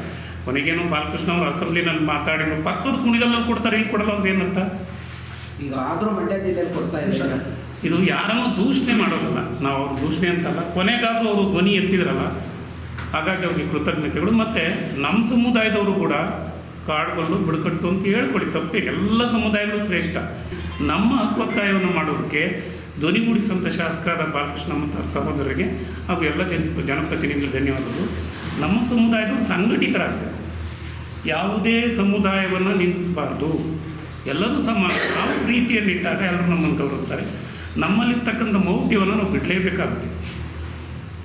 ಕೊನೆಗೇನು ಬಾಲಕೃಷ್ಣ ಅವರು ಅಸೆಂಬ್ಲಿನಲ್ಲಿ ಮಾತಾಡಿದ್ರು ಪಕ್ಕದ ಕುಣಿಗಲ್ಲಲ್ಲಿ ಕೊಡ್ತಾರೆ ಇಲ್ಲಿ ಕೊಡಲ್ಲ ಅವ್ರು ಏನಂತ? ಈಗ ಆದರೂ ಮಂಡ್ಯ ಜಿಲ್ಲೆಯಲ್ಲಿ ಕೊಡ್ತಾ ಇದು ಯಾರನ್ನೂ ದೂಷಣೆ ಮಾಡೋದಲ್ಲ. ನಾವು ಅವ್ರು ದೂಷಣೆ ಅಂತಲ್ಲ. ಕೊನೆಗಾದರೂ ಅವರು ಧ್ವನಿ ಎತ್ತಿದ್ರಲ್ಲ ಹಾಗಾಗಿ ಅವ್ರಿಗೆ ಕೃತಜ್ಞತೆಗಳು. ಮತ್ತು ನಮ್ಮ ಸಮುದಾಯದವರು ಕೂಡ ಕಾಡುಗಳು ಬಿಡುಕಟ್ಟು ಅಂತ ಹೇಳ್ಕೊಳ್ಳಿ ತಪ್ಪಿ. ಎಲ್ಲ ಸಮುದಾಯಗಳು ಶ್ರೇಷ್ಠ. ನಮ್ಮ ಹಕ್ಕೊತ್ತಾಯವನ್ನು ಮಾಡೋದಕ್ಕೆ ಧ್ವನಿಗೂಡಿಸಿದಂಥ ಶಾಸಕರಾದ ಬಾಲಕೃಷ್ಣ ಮತ್ತು ಅವರ ಸಹೋದರರಿಗೆ ಹಾಗೂ ಎಲ್ಲ ಜನ ಜನಪ್ರತಿನಿಧಿಗಳು ಧನ್ಯವಾದಗಳು. ನಮ್ಮ ಸಮುದಾಯದವರು ಸಂಘಟಿತರಾಗಬೇಕು. ಯಾವುದೇ ಸಮುದಾಯವನ್ನು ನಿಂದಿಸಬಾರ್ದು. ಎಲ್ಲರೂ ಸಮಾನ ನಾವು ಪ್ರೀತಿಯಲ್ಲಿಟ್ಟಾಗ ಎಲ್ಲರೂ ನಮ್ಮನ್ನು ಗೌರವಿಸ್ತಾರೆ. ನಮ್ಮಲ್ಲಿರ್ತಕ್ಕಂಥ ಮೌಢ್ಯವನ್ನು ನಾವು ಬಿಡಲೇಬೇಕಾಗುತ್ತೆ.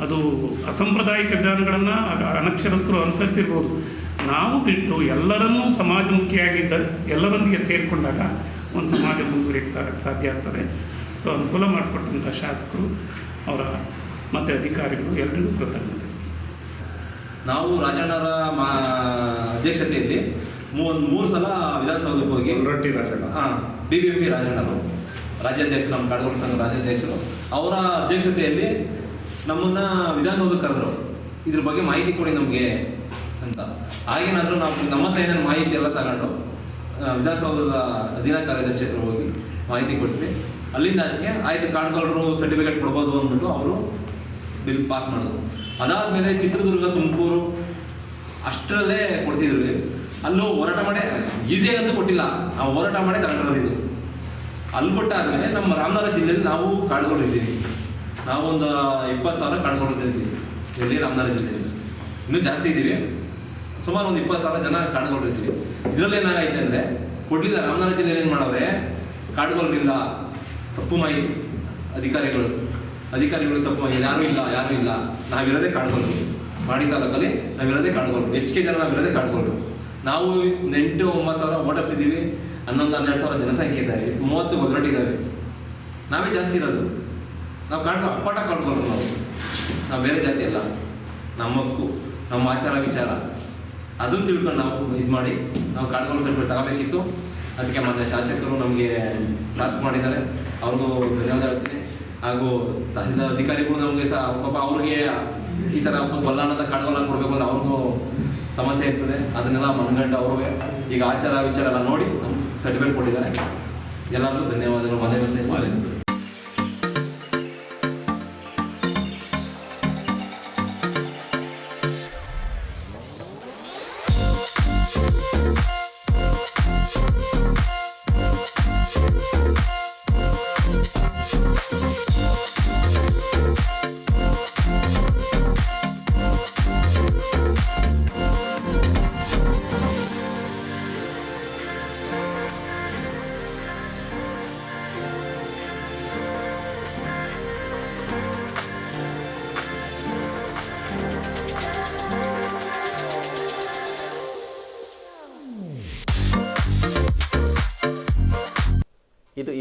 ಅದು ಅಸಾಂಪ್ರದಾಯಿಕ ವಿಧಾನಗಳನ್ನು ಅನಕ್ಷರಸ್ಥರು ಅನುಸರಿಸಿರ್ಬೋದು. ನಾವು ಬಿಟ್ಟು ಎಲ್ಲರನ್ನೂ ಸಮಾಜಮುಖಿಯಾಗಿದ್ದ ಎಲ್ಲರೊಂದಿಗೆ ಸೇರಿಕೊಂಡಾಗ ಒಂದು ಸಮಾಜ ಮುಂದುವರಿಯಕ್ಕೆ ಸಾಧ್ಯ ಆಗ್ತದೆ. ಸೊ ಅನುಕೂಲ ಮಾಡಿಕೊಟ್ಟಂಥ ಶಾಸಕರು ಅವರ ಮತ್ತು ಅಧಿಕಾರಿಗಳು ಎಲ್ರಿಗೂ ಕೃತಜ್ಞತೆ. ನಾವು ರಾಜಣ್ಣರ ಮಾ ಅಧ್ಯಕ್ಷತೆಯಲ್ಲಿ ಮೂರು ಮೂರು ಸಲ ವಿಧಾನಸೌಧಕ್ಕೆ ಹೋಗಿ ರೊಟ್ಟಿ ರಾಜಣ್ಣ. ಹಾಂ ಬಿ ಬಿ ಎಂ ಪಿ ರಾಜಣ್ಣರು ರಾಜ್ಯಾಧ್ಯಕ್ಷರು ನಮ್ಮ ಕಾಡಗೋಡು ಸಂಘ ರಾಜ್ಯಾಧ್ಯಕ್ಷರು ಅವರ ಅಧ್ಯಕ್ಷತೆಯಲ್ಲಿ ನಮ್ಮನ್ನು ವಿಧಾನಸೌಧಕ್ಕೆ ಕರೆದರು. ಇದ್ರ ಬಗ್ಗೆ ಮಾಹಿತಿ ಕೊಡಿ ನಮಗೆ ಅಂತ. ಆಗೇನಾದರೂ ನಾವು ನಮ್ಮ ಹತ್ರ ಏನೇನು ಮಾಹಿತಿ ಎಲ್ಲ ತಗೊಂಡು ವಿಧಾನಸೌಧದ ಅಧೀನ ಕಾರ್ಯದರ್ಶಿ ಹತ್ರ ಹೋಗಿ ಮಾಹಿತಿ ಕೊಟ್ವಿ. ಅಲ್ಲಿಂದ ಆಚೆಗೆ ಆಯ್ತು ಕಾಡುಗೋಳರು ಸರ್ಟಿಫಿಕೇಟ್ ಕೊಡ್ಬೋದು ಅಂದ್ಬಿಟ್ಟು ಅವರು ಬಿಲ್ ಪಾಸ್ ಮಾಡಿದ್ರು. ಅದಾದಮೇಲೆ ಚಿತ್ರದುರ್ಗ, ತುಮಕೂರು ಅಷ್ಟರಲ್ಲೇ ಕೊಡ್ತಿದ್ರು. ಅಲ್ಲೂ ಹೋರಾಟ ಮಾಡಿ ಈಸಿಯಾಗಂತೂ ಕೊಟ್ಟಿಲ್ಲ. ನಾವು ಹೋರಾಟ ಮಾಡಿ ತಗೊಂಡಿರೋದು ಅಲ್ಲಿ ಕೊಟ್ಟಾದ್ಮೇಲೆ ನಮ್ಮ ರಾಮನಗರ ಜಿಲ್ಲೆಯಲ್ಲಿ ನಾವು ಕಾಡ್ಕೊಂಡಿದ್ದೀವಿ. ನಾವೊಂದು ಇಪ್ಪತ್ತು ಸಾವಿರ ಕಾಡುಗಳು ಇಲ್ಲಿ ರಾಮನಗರ ಜಿಲ್ಲೆಯಲ್ಲಿ ಇನ್ನೂ ಜಾಸ್ತಿ ಇದ್ದೀವಿ. ಸುಮಾರು ಒಂದು ಇಪ್ಪತ್ತು ಸಾವಿರ ಜನ ಇದ್ದೀವಿ ಇದರಲ್ಲಿ ಏನಾಗೈತೆ ಅಂದರೆ, ಕೊಡಲಿಲ್ಲ. ರಾಮನಗರ ಜಿಲ್ಲೆಯಲ್ಲಿ ಏನು ಮಾಡವ್ರೆ ಕಾಡುಗಳಿಲ್ಲ ತಪ್ಪು ಮಾಹಿತಿ ಅಧಿಕಾರಿಗಳು. ಅಧಿಕಾರಿಗಳು ತಪ್ಪು ಮಾಹಿತಿ ಯಾರೂ ಇಲ್ಲ, ಯಾರು ಇಲ್ಲ. ನಾವಿರೋದೇ ಕಾಣ್ಬೋದು ಮಾಡಿ ತಾಲೂಕಲ್ಲಿ ನಾವಿರೋದೇ ಕಾಡುಗಳು ಹೆಚ್ಚಿಗೆ ಜನ ನಾವಿರೋದೇ ಕಾಡ್ಕೊಂಡು. ನಾವು ಎಂಟು, ಒಂಬತ್ತು ಸಾವಿರ ವೋಟರ್ಸ್ ಇದ್ದೀವಿ. ಹನ್ನೊಂದು, ಹನ್ನೆರಡು ಸಾವಿರ ಜನಸಂಖ್ಯೆ ಇದ್ದಾರೆ ಮೂವತ್ತು ಒಗ್ಗಟ್ಟಿದ್ದಾವೆ ನಾವೇ ಜಾಸ್ತಿ ಇರೋದು. ನಾವು ಕಾಡ್ಕೊ, ಅಪ್ಪಾಟ ಕಾಡ್ಕೊಂಡು ನಾವು. ನಾವು ಬೇರೆ ಜಾತಿ ಅಲ್ಲ. ನಮ್ಮ ಹಕ್ಕು ನಮ್ಮ ಆಚಾರ ವಿಚಾರ. ಅದನ್ನು ತಿಳ್ಕೊಂಡು ನಾವು ಇದು ಮಾಡಿ, ನಾವು ಕಾಡ್ಕೊಂಡು ಸ್ವಲ್ಪ ತಗೋಬೇಕಿತ್ತು. ಅದಕ್ಕೆ ಮೊನ್ನೆ ಶಾಸಕರು ನಮಗೆ ಸಾಥ್ ಮಾಡಿದ್ದಾರೆ. ಅವ್ರಿಗೂ ಧನ್ಯವಾದ ಹೇಳ್ತೀನಿ. ಹಾಗೂ ತಹಸೀಲ್ದಾರ್ ಅಧಿಕಾರಿಗಳು ನಮಗೆ ಸಹ ಪಾಪ ಅವ್ರಿಗೆ ಈ ಥರ ಬಲ್ಲಾಣದ ಕಾಡುಗಳನ್ನ ಕೊಡಬೇಕು ಅಂದ್ರೆ ಅವ್ರಿಗೂ ಸಮಸ್ಯೆ ಇರ್ತದೆ. ಅದನ್ನೆಲ್ಲ ಮನಗಂಡು ಅವ್ರಿಗೆ ಈಗ ಆಚಾರ ವಿಚಾರ ನೋಡಿ ನಮ್ಮ ಸರ್ಟಿಫಿಕೇಟ್ ಕೊಟ್ಟಿದ್ದಾರೆ. ಎಲ್ಲರಿಗೂ ಧನ್ಯವಾದಗಳು. ಮನೆ ಮಾಡಿ